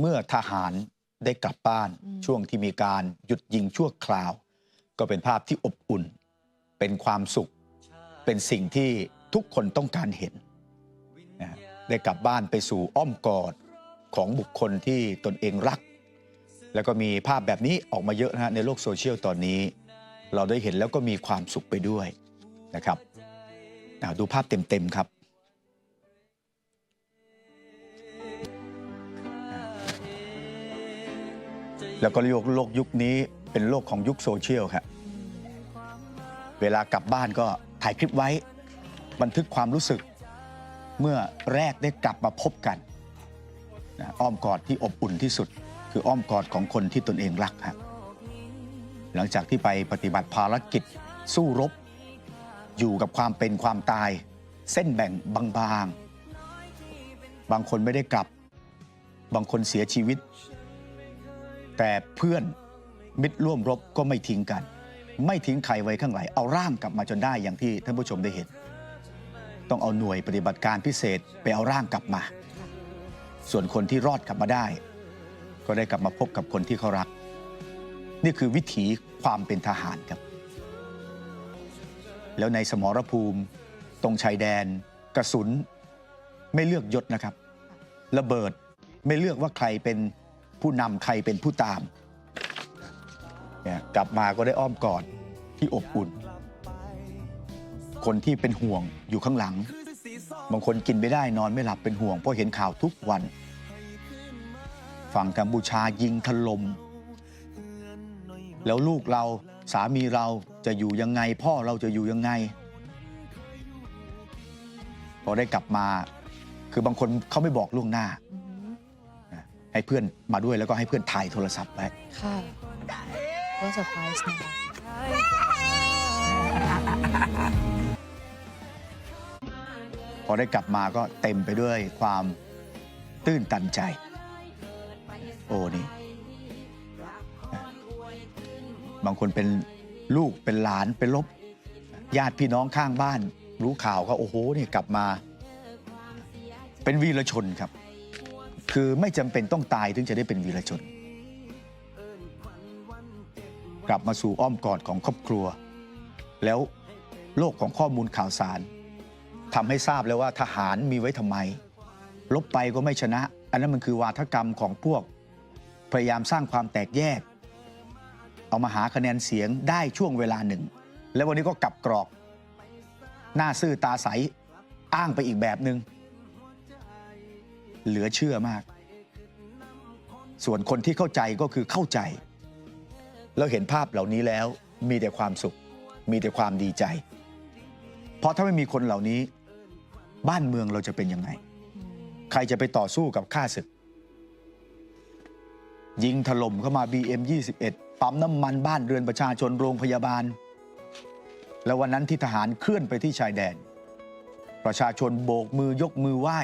เมื่อทหารได้กลับบ้านอืมช่วงที่มีการหยุดยิงชั่วคราว ก็เป็นภาพที่อบอุ่น เป็นความสุข เป็นสิ่งที่ทุกคนต้องการเห็นนะฮะได้กลับบ้านไปสู่อ้อมกอดของบุคคลที่ตนเองรัก แล้วก็มีภาพแบบนี้ออกมาเยอะนะฮะในโลกโซเชียลตอนนี้ เราได้เห็นแล้วก็มีความสุขไปด้วยนะครับอ่าดูภาพเต็มๆครับ แล้วก็โลกโลกยุคนี้เป็นโลกของยุคโซเชียลครับเวลากลับบ้านก็ถ่ายคลิปไว้ บันทึกความรู้สึก เมื่อแรกได้กลับมาพบกันนะอ้อมกอดที่อบอุ่นที่สุด คืออ้อมกอดของคนที่ตนเองรักครับหลังจากที่ไปปฏิบัติภารกิจสู้รบ อยู่กับความเป็นความตาย เส้นแบ่งบางๆ บางคนไม่ได้กลับ บางคนเสียชีวิต แต่เพื่อนมิตรร่วมรบก็ไม่ทิ้งกัน ไม่ทิ้งใครไว้ข้างหลังเอาร่างกลับมาจนได้อย่างที่ท่านผู้ชมได้เห็น ต้องเอาหน่วยปฏิบัติการพิเศษไปเอาร่างกลับมา ส่วนคนที่รอดกลับมาได้ ก็ได้กลับมาพบกับคนที่เขารัก นี่คือวิถีความเป็นทหารครับ แล้วในสมรภูมิ ตรงชายแดน กระสุน ไม่เลือกยศนะครับ ระเบิดไม่เลือกว่าใครเป็น ผู้นำใครเป็นผู้ตามเนี่ยกลับมาก็ได้อ้อมกอดที่อบอุ่น คนที่เป็นห่วงอยู่ข้างหลัง บางคนกินไม่ได้นอนไม่หลับเป็นห่วง เพราะเห็นข่าวทุกวัน ฝั่งกัมพูชายิงถลม่มแล้วลูกเราสามีเราจะอยู่ยังไง พ่อเราจะอยู่ยังไงพอได้กลับมา คือบางคนเขาไม่บอกล่วงหน้า ให้เพื่อนมาด้วยแล้วก็ให้เพื่อนถ่ายโทรศัพท์ไว้ค่ะก็เซอร์ไพรส์นะคะพอได้กลับมาก็เต็มไปด้วยความตื้นตันใจ โอ้นี่นะบางคนเป็นลูกเป็นหลานเป็นลบ ญาติพี่น้องข้างบ้าน รู้ข่าวก็โอ้โหนี่กลับมา เป็นวีรชนครับ คือไม่จำเป็นต้องตายถึงจะได้เป็นวีรชน กลับมาสู่อ้อมกอดของครอบครัว แล้วโลกของข้อมูลข่าวสารทำให้ทราบแล้วว่าทหารมีไว้ทำไม ลบไปก็ไม่ชนะ อันนั้นมันคือวาทกรรมของพวก พยายามสร้างความแตกแยก เอามาหาคะแนนเสียงได้ช่วงเวลาหนึ่ง แล้ววันนี้ก็กลับกรอก หน้าซื่อตาใสอ้างไปอีกแบบหนึง่ง เหลือเชื่อมาก ส่วนคนที่เข้าใจก็คือเข้าใจ แล้วเห็นภาพเหล่านี้แล้วมีแต่ความสุข มีแต่ความดีใจ เพราะถ้าไม่มีคนเหล่านี้ บ้านเมืองเราจะเป็นยังไง ใครจะไปต่อสู้กับข้าศึก ยิงถล่มเข้ามา BM 21ปั๊มน้ำมันบ้านเรือนประชาชนโรงพยาบาล แล้ววันนั้นที่ทหารเคลื่อนไปที่ชายแดน ประชาชนโบกมือยกมือไหว้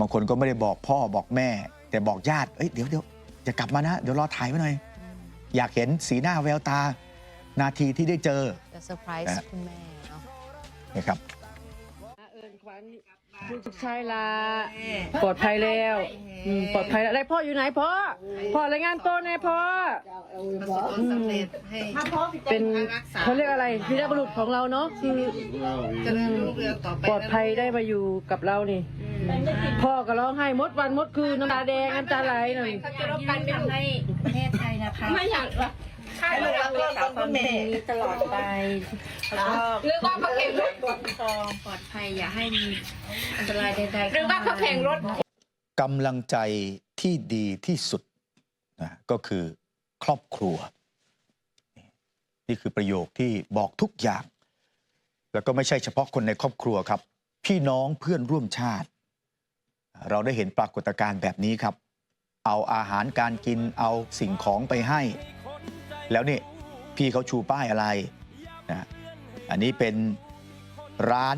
บางคนก็ไม่ได้บอกพ่อบอกแม่ แต่บอกญาติ เอ้ยเดี๋ยวเดี๋ยวจะกลับมานะ เดี๋ยวรอถ่ายไว้หน่อยอืมอยากเห็นสีหน้าแววตา นาทีที่ได้เจอจะเซอร์ไพรส์นะคุณแม่เนาะนะครับเอิญขวัญลูกชายลาปลอดภัยแล้วอืมปลอดภัยแล้วได้พ่ออยู่ไหนพ่อพ่อรายงานตัวแน่พ่อสำเร็จให้เป็นเขาเรียกอะไรพีรบุรุษของเราเนาะคือเจริญรุ่งเรืองต่อไปปลอดภัยได้มาอยู่กับเรานี่ พ่อก็ร้องไห้มดวันมดคืนน้ำตาแดงน้ำตาไหลหน่อยจะรับการเป็นให้ประเทศไทยนะคะไม่อยากให้ลูกรักษาความเป็นนี้ตลอดไปแล้วก็หรือว่าเขาแข่งรถปกครองปลอดภัยอย่าให้มีอันตรายใดๆหรือว่าเขาแข่งรถกำลังใจที่ดีที่สุดนะก็คือครอบครัว นี่คือประโยคที่บอกทุกอย่าง แล้วก็ไม่ใช่เฉพาะคนในครอบครัวครับ พี่น้องเพื่อนร่วมชาติ เราได้เห็นปรากฏการณ์แบบนี้ครับ เอาอาหารการกินเอาสิ่งของไปให้ แล้วนี่พี่เขาชูป้ายอะไรนะอันนี้เป็นร้าน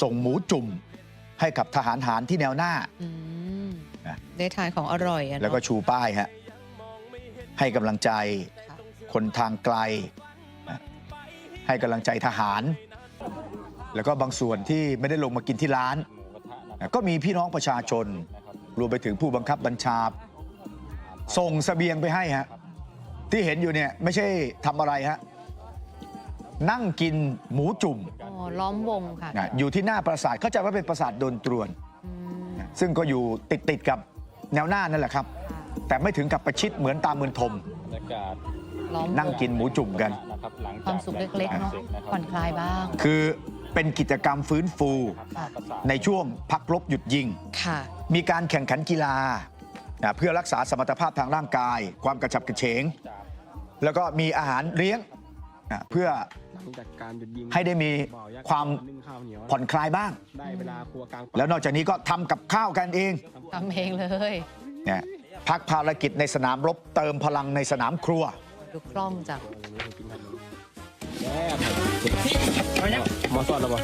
ส่งหมูจุ่มให้กับทหารหารที่แนวหน้าอืมนะได้ทานของอร่อยอะเนาะแล้วก็ชูป้ายฮะให้กำลังใจค่ะคนทางไกลนะให้กำลังใจทหาร แล้วก็บางส่วนที่ไม่ได้ลงมากินที่ร้านนะ ก็มีพี่น้องประชาชน รวมไปถึงผู้บังคับบัญชา ส่งเสบียงไปให้ฮะที่เห็นอยู่เนี่ยไม่ใช่ทำอะไรฮะนั่งกินหมูจุ่มอ๋อล้อมวงค่ะนะอยู่ที่หน้าปราสาทเข้าใจว่าเป็นปราสาทโดนตรวน อืมนะซึ่งก็อยู่ติดติดๆกับแนวหน้านั่นแหละครับค่ะแต่ไม่ถึงกับประชิดเหมือนตามเมืองทมบรรยากาศล้อมวนั่งกินหมูจุ่มกัน นะครับหลังความสุขเล็กๆเนาะผ่อนคลายบ้าง คือ เป็นกิจกรรมฟื้นฟูค่ะในช่วงพักรบหยุดยิง ค่ะ มีการแข่งขันกีฬานะเพื่อรักษาสมรรถภาพทางร่างกาย ความกระฉับกระเฉง แล้วก็มีอาหารเลี้ยงนะเพื่อหลังจากการหยุดยิงให้ได้มีความนึ่งข้าวเหนียวผ่อนคลายบ้างได้เวลาครัวกลาง แล้วนอกจากนี้ก็ทำกับข้าวกันเองทำเองเลยเนี่ยพักภารกิจในสนามรบเติมพลังในสนามครัว ดูกล้องจัง มาสอดแล้วป่ะ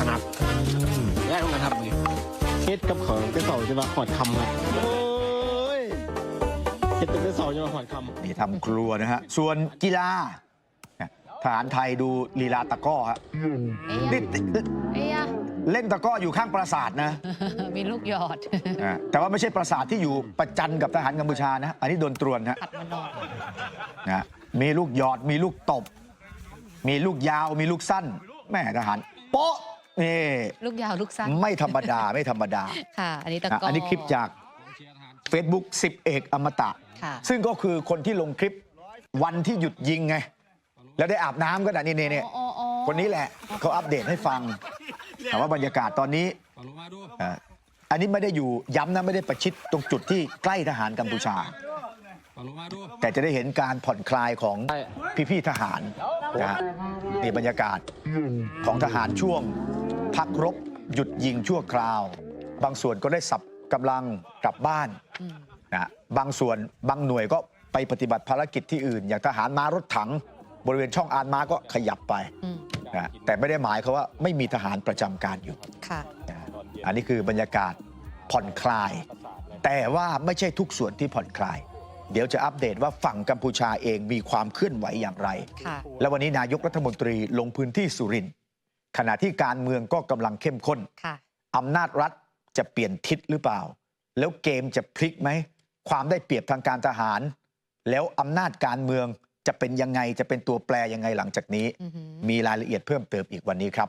ขนาดแรกต้องการทำเลยเฮ็ดกับของเจ้าเสาจะมาหอดคำครับโอ้ยเฮ็ดกับเจ้าเสาจะมาหอดคำนี่ทำครัวนะฮะ ส่วนกีฬาเนี่ยทหารไทยดูลีลาตะก้อฮะเอ้ยนี่ เอ้ยอะเล่นตะกร้ออยู่ข้างปราสาทนะมีลูกหยอดอ่าแต่ว่าไม่ใช่ปราสาทที่อยู่ประจันกับทหารกัมพูชานะ อันนี้โดนตรวนฮะผัดมานอนนะมีลูกหยอดมีลูกตบ มีลูกยาวมีลูกสั้นแม่ทหารโป๊ะนี่ลูกยาวลูกสั้นไม่ธรรมดาไม่ธรรมดาค่ะ อันนี้ตะนะกร้ออัอันนี้คลิปจาก Facebook 10 เอกอมตะ ค่ะ ซึ่งก็คือคนที่ลงคลิปวันที่หยุดยิงไง แล้วได้อาบน้ำกันอะนี่นี่นี่อ๋ออ๋อ คนนี้แหละเขาอัปเดตให้ฟัง ถามว่าบรรยากาศตอนนี้อ่าอันนี้ไม่ได้อยู่ย้ำนะไม่ได้ประชิดตรงจุดที่ใกล้ทหารกัมพูชา แต่จะได้เห็นการผ่อนคลายของพี่ๆทหารนะฮะนี่บรรยากาศของทหารช่วง พักรบหยุดยิงชั่วคราว บางส่วนก็ได้สับกำลังกลับบ้านอืมนะบางส่วนบางหน่วยก็ไปปฏิบัติภารกิจที่อื่น อย่างทหารม้ารถถัง บริเวณช่องอานม้าก็ขยับไปอืม นะแต่ไม่ได้หมายเขามว่าไม่มีทหารประจำการอยู่ค่ะ นะอันนี้คือบรรยากาศผ่อนคลาย แต่ว่าไม่ใช่ทุกส่วนที่ผ่อนคลาย เดี๋ยวจะอัปเดตว่าฝั่งกัมพูชาเองมีความเคลื่อนไหวอย่างไร ค่ะ และวันนี้นายกรัฐมนตรีลงพื้นที่สุรินทร์ขณะที่การเมืองก็กำลังเข้มข้น ค่ะ อำนาจรัฐจะเปลี่ยนทิศหรือเปล่า แล้วเกมจะพลิกไหม ความได้เปรียบทางการทหาร แล้วอำนาจการเมือง จะเป็นยังไงจะเป็นตัวแปรยังไงหลังจากนี้อือหือมีรายละเอียดเพิ่มเติมอีกวันนี้ครับ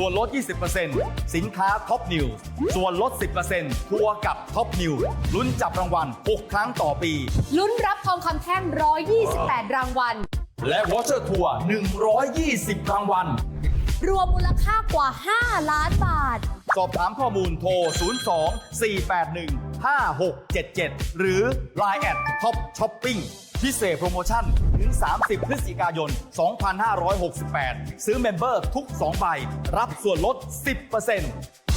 ส่วนลด 20%สินค้าท็อปนิวส่วนลด 10%ทัวร์กับท็อปนิวลุ้นจับรางวัล 6 ครั้งต่อปี ลุ้นรับทองคำแท่ง 128 รางวัล และวอเชอร์ทัวร์120 รางวัล รวมมูลค่ากว่า 5 ล้านบาท สอบถามข้อมูลโทร 02 481 5677 หรือ Line แอดท็อปช้อปปิ้งพิเศษโปรโมชั่น ถึง 30 พฤศจิกายน 2568 ซื้อเมมเบอร์ทุก 2 ใบ รับส่วนลด 10%